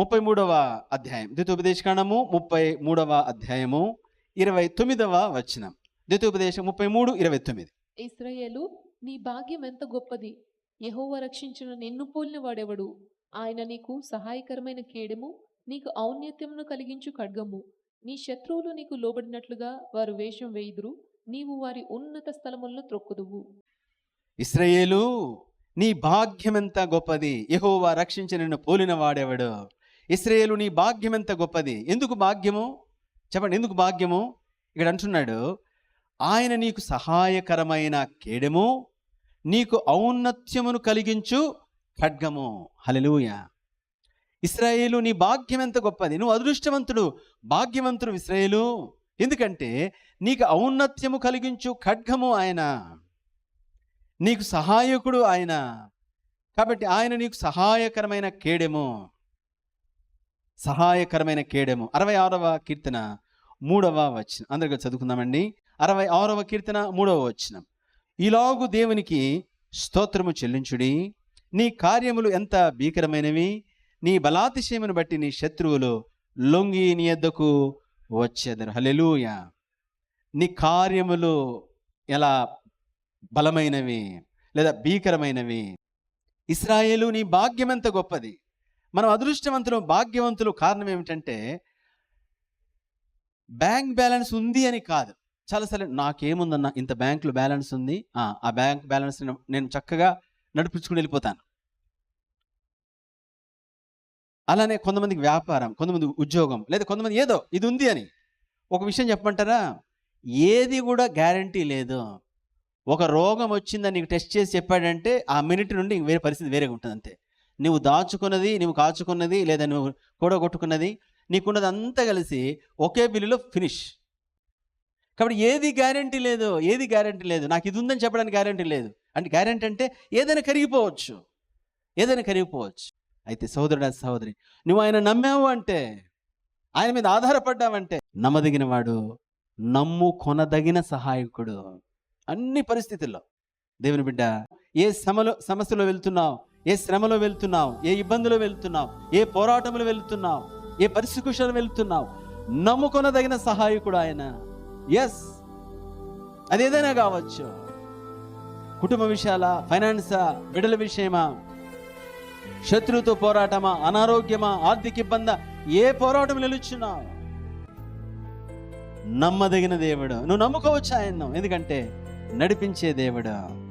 ముప్పై మూడవ అధ్యాయం. ద్వితోపదేశకాండము ముప్పై మూడవ అధ్యాయము ఇరవై తొమ్మిదవ వచనం. ద్వితోపదేశం ముప్పై మూడు ఇరవై తొమ్మిది ఇస్రాయేలు నీ భాగ్యం ఎంత గొప్పది? యెహోవా రక్షించిన నిన్ను పోలిన వాడెవడు? ఆయన నీకు సహాయకరమైన కేడెము నీకు ఔన్నత్యమును కలిగించు ఖడ్గము. నీ శత్రువులు నీకు లోబడినట్లుగా వారు వేషం వేయుదురు నీవు వారి ఉన్నత స్థలములను త్రొక్కుదువు. ఇస్రాయేలు నీ భాగ్యమెంత గొప్పది? యెహోవా రక్షించి నిన్ను పోలిన వాడెవడు? ఇస్రాయేలు నీ భాగ్యమెంత గొప్పది? ఎందుకు భాగ్యము? చెప్పండి ఎందుకు భాగ్యము? ఇక్కడ అంటున్నాడు ఆయన నీకు సహాయకరమైన కేడము నీకు ఔన్నత్యమును కలిగించు ఖడ్గము. హల్లెలూయ. ఇస్రాయేలు నీ భాగ్యం ఎంత గొప్పది? నువ్వు అదృష్టవంతుడు భాగ్యవంతుడు ఇస్రాయేలు ఎందుకంటే నీకు ఔన్నత్యము కలిగించు ఖడ్గము ఆయన. నీకు సహాయకుడు ఆయన. కాబట్టి ఆయన నీకు సహాయకరమైన కేడెము. సహాయకరమైన కేడెము. అరవై ఆరవ కీర్తన మూడవ వచనం. అందరికీ చదువుకుందామండి. అరవై ఆరవ కీర్తన మూడవ వచనం. ఈలాగు దేవునికి స్తోత్రము చెల్లించుడి. నీ కార్యములు ఎంత భీకరమైనవి. నీ బలాతిశయమును బట్టి నీ శత్రువులు లొంగి నీ ఎద్దకు వచ్చేదరు. హలెలూయ నీ కార్యములు ఎలా బలమైనవి లేదా భీకరమైనవి. ఇస్రాయేలు నీ భాగ్యం ఎంత గొప్పది. మనం అదృష్టవంతులు భాగ్యవంతులు కారణం ఏమిటంటే బ్యాంక్ బ్యాలెన్స్ ఉంది అని కాదు. చాలాసార్లు నాకేముందన్న ఇంత బ్యాంకులో బ్యాలెన్స్ ఉంది ఆ, ఆ బ్యాంక్ బ్యాలెన్స్ నేను చక్కగా నడిపించుకుని వెళ్ళిపోతాను. అలానే కొంతమందికి వ్యాపారం కొంతమంది ఉద్యోగం లేదా కొంతమంది ఏదో ఇది ఉంది అని. ఒక విషయం చెప్పమంటారా? ఏది కూడా గ్యారంటీ లేదు. ఒక రోగం వచ్చిందని నీకు టెస్ట్ చేసి చెప్పాడంటే ఆ మినిట్ నుండి ఇంక వేరే పరిస్థితి వేరేగా ఉంటుంది అంతే నువ్వు దాచుకున్నది నువ్వు కాచుకున్నది లేదా నువ్వు కూడగొట్టుకున్నది నీకున్నది అంతా కలిసి ఒకే బిల్లులో ఫినిష్ కాబట్టి ఏది గ్యారంటీ లేదు ఏది గ్యారంటీ లేదు నాకు ఇది ఉందని చెప్పడానికి గ్యారంటీ లేదు. అంటే గ్యారంటీ అంటే ఏదైనా కరిగిపోవచ్చు. ఏదైనా కరిగిపోవచ్చు. అయితే సహోదరుడా సహోదరి నువ్వు ఆయన నమ్మావు అంటే ఆయన మీద ఆధారపడ్డావంటే నమ్మదగిన వాడు నమ్ము కొనదగిన సహాయకుడు. అన్ని పరిస్థితుల్లో. దేవుని బిడ్డ ఏ సమలో సమస్యలో వెళ్తున్నావు ఏ శ్రమలో వెళ్తున్నావు? ఏ ఇబ్బందులు వెళ్తున్నావు? ఏ పోరాటములు వెళ్తున్నావు? ఏ పరిస్థితుల్లో వెళ్తున్నావు? నమ్ముకొనదగిన సహాయకుడు ఆయన. ఎస్ అది ఏదైనా కావచ్చు. కుటుంబ విషయాల ఫైనాన్సా బిడల విషయమా? శత్రువుతో పోరాటమా? అనారోగ్యమా? ఆర్థిక ఇబ్బంద? ఏ పోరాటం నిలుచున్నావు? నమ్మదగిన దేవుడు. నువ్వు నమ్ముకోవచ్చు ఆయన ఎందుకంటే నడిపించే దేవుడు.